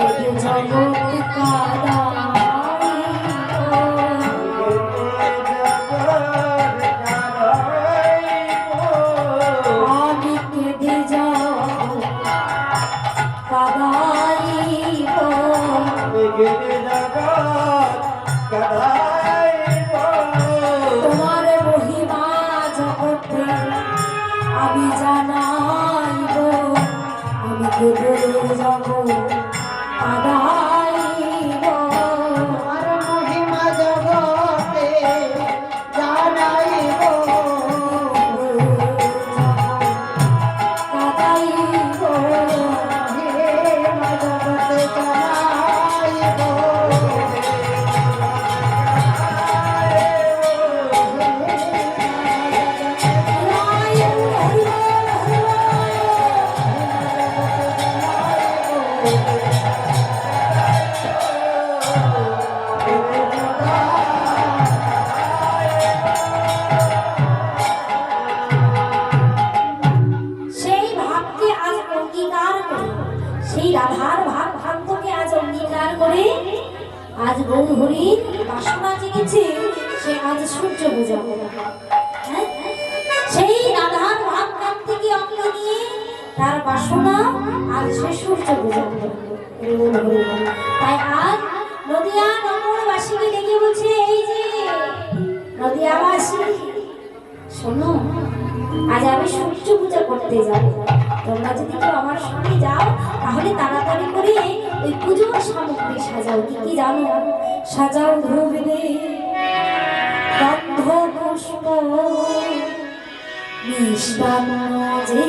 我隐藏的人 সেই রাধার ভাব ভাগ্যকে আজ অঙ্গীকার করে আজ গৌহরি বাসনা জেগেছে সে আজ সূর্য পূজা হ্যাঁ? সেই রাধার ভাব কান্তিকে অঙ্গ নিয়ে তার বাসনা আজ সে সূর্য পূজা তাই আজ নদিয়া নগরবাসীকে ডেকে বলছে, এই যে নদিয়াবাসী শোনো, আজ আমি সূর্য পূজা করতে যাব। তোমরা যদি কেউ আমার সঙ্গে যাও, তাহলে তাড়াতাড়ি করে ওই পুজোর সামগ্রী সাজাও। কি কি জানো? সাজাও পুষ্প, মিষ্টান্ন যে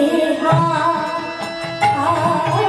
আর